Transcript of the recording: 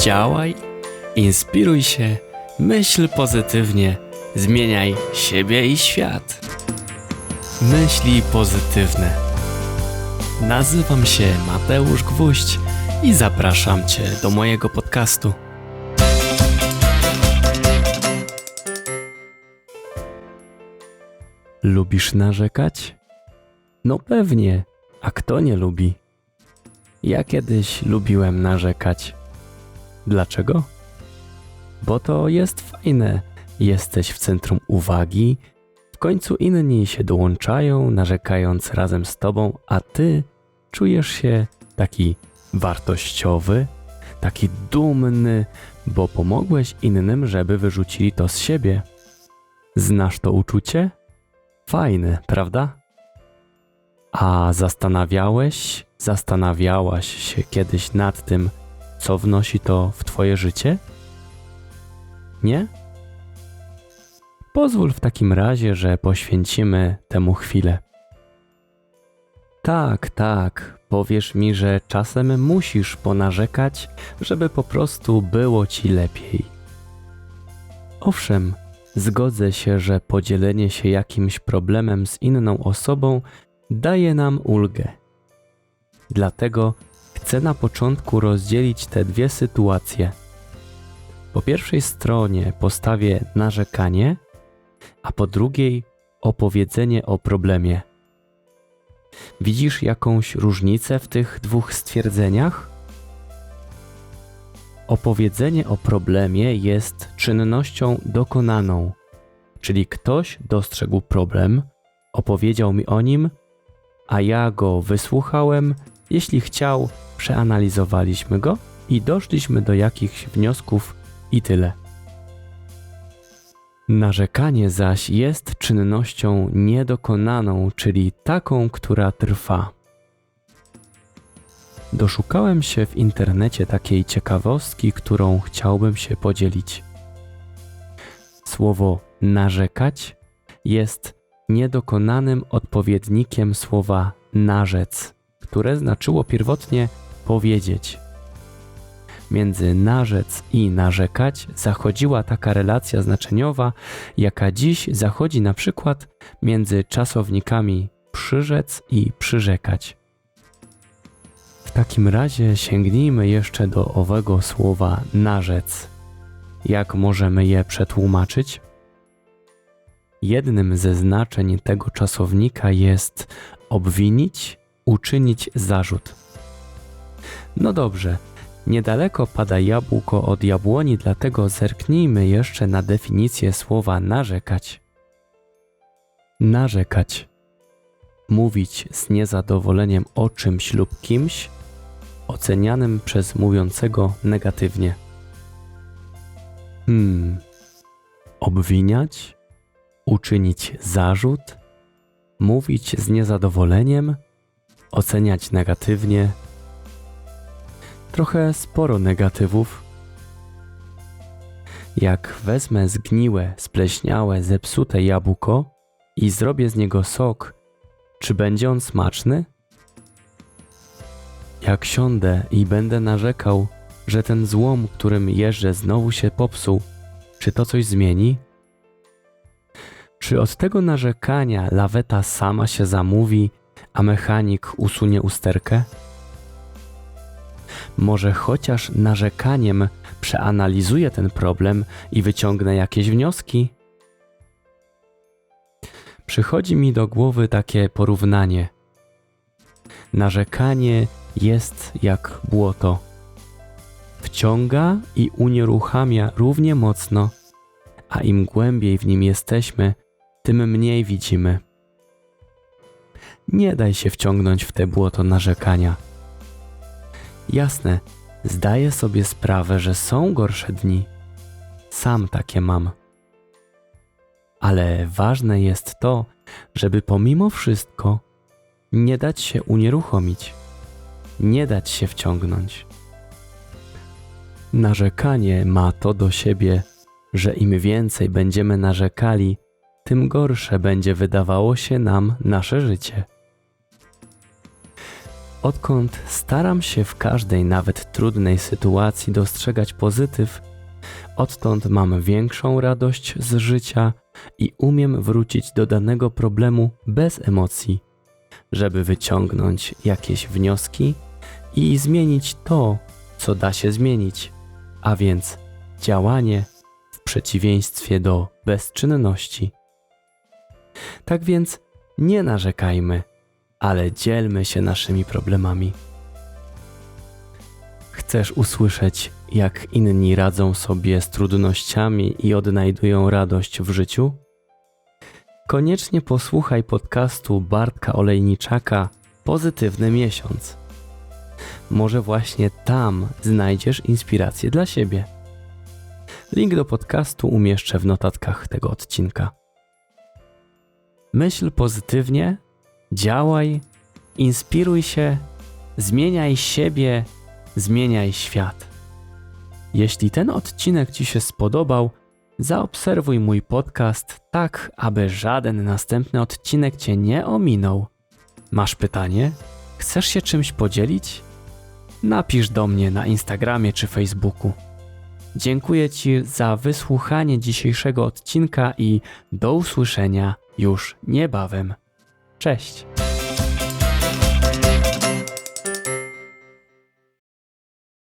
Działaj, inspiruj się, myśl pozytywnie, zmieniaj siebie i świat. Myśli pozytywne. Nazywam się Mateusz Gwóźdź i zapraszam Cię do mojego podcastu. Lubisz narzekać? No pewnie, a kto nie lubi? Ja kiedyś lubiłem narzekać. Dlaczego? Bo to jest fajne. Jesteś w centrum uwagi, w końcu inni się dołączają, narzekając razem z tobą, a ty czujesz się taki wartościowy, taki dumny, bo pomogłeś innym, żeby wyrzucili to z siebie. Znasz to uczucie? Fajne, prawda? A zastanawiałeś, zastanawiałaś się kiedyś nad tym, co wnosi to w Twoje życie? Nie? Pozwól w takim razie, że poświęcimy temu chwilę. Tak, tak, powiesz mi, że czasem musisz ponarzekać, żeby po prostu było ci lepiej. Owszem, zgodzę się, że podzielenie się jakimś problemem z inną osobą daje nam ulgę. Dlatego chcę na początku rozdzielić te dwie sytuacje. Po pierwszej stronie postawię narzekanie, a po drugiej opowiedzenie o problemie. Widzisz jakąś różnicę w tych dwóch stwierdzeniach? Opowiedzenie o problemie jest czynnością dokonaną, czyli ktoś dostrzegł problem, opowiedział mi o nim, a ja go wysłuchałem. Jeśli chciał, przeanalizowaliśmy go i doszliśmy do jakichś wniosków i tyle. Narzekanie zaś jest czynnością niedokonaną, czyli taką, która trwa. Doszukałem się w internecie takiej ciekawostki, którą chciałbym się podzielić. Słowo narzekać jest niedokonanym odpowiednikiem słowa narzec, które znaczyło pierwotnie powiedzieć. Między narzec i narzekać zachodziła taka relacja znaczeniowa, jaka dziś zachodzi na przykład między czasownikami przyrzec i przyrzekać. W takim razie sięgnijmy jeszcze do owego słowa narzec. Jak możemy je przetłumaczyć? Jednym ze znaczeń tego czasownika jest obwinić, uczynić zarzut. No dobrze, niedaleko pada jabłko od jabłoni, dlatego zerknijmy jeszcze na definicję słowa narzekać. Narzekać. Mówić z niezadowoleniem o czymś lub kimś, ocenianym przez mówiącego negatywnie. Hmm. Obwiniać, uczynić zarzut, mówić z niezadowoleniem, oceniać negatywnie. Trochę sporo negatywów. Jak wezmę zgniłe, spleśniałe, zepsute jabłko i zrobię z niego sok, czy będzie on smaczny? Jak siądę i będę narzekał, że ten złom, którym jeżdżę, znowu się popsuł, czy to coś zmieni? Czy od tego narzekania laweta sama się zamówi, a mechanik usunie usterkę? Może chociaż narzekaniem przeanalizuję ten problem i wyciągnę jakieś wnioski? Przychodzi mi do głowy takie porównanie. Narzekanie jest jak błoto. Wciąga i unieruchamia równie mocno, a im głębiej w nim jesteśmy, tym mniej widzimy. Nie daj się wciągnąć w te błoto narzekania. Jasne, zdaję sobie sprawę, że są gorsze dni. Sam takie mam. Ale ważne jest to, żeby pomimo wszystko nie dać się unieruchomić, nie dać się wciągnąć. Narzekanie ma to do siebie, że im więcej będziemy narzekali, tym gorsze będzie wydawało się nam nasze życie. Odkąd staram się w każdej, nawet trudnej sytuacji dostrzegać pozytyw, odtąd mam większą radość z życia i umiem wrócić do danego problemu bez emocji, żeby wyciągnąć jakieś wnioski i zmienić to, co da się zmienić, a więc działanie w przeciwieństwie do bezczynności. Tak więc nie narzekajmy, ale dzielmy się naszymi problemami. Chcesz usłyszeć, jak inni radzą sobie z trudnościami i odnajdują radość w życiu? Koniecznie posłuchaj podcastu Bartka Olejniczaka Pozytywny Miesiąc. Może właśnie tam znajdziesz inspirację dla siebie. Link do podcastu umieszczę w notatkach tego odcinka. Myśl pozytywnie, działaj, inspiruj się, zmieniaj siebie, zmieniaj świat. Jeśli ten odcinek Ci się spodobał, zaobserwuj mój podcast tak, aby żaden następny odcinek Cię nie ominął. Masz pytanie? Chcesz się czymś podzielić? Napisz do mnie na Instagramie czy Facebooku. Dziękuję Ci za wysłuchanie dzisiejszego odcinka i do usłyszenia już niebawem. Cześć!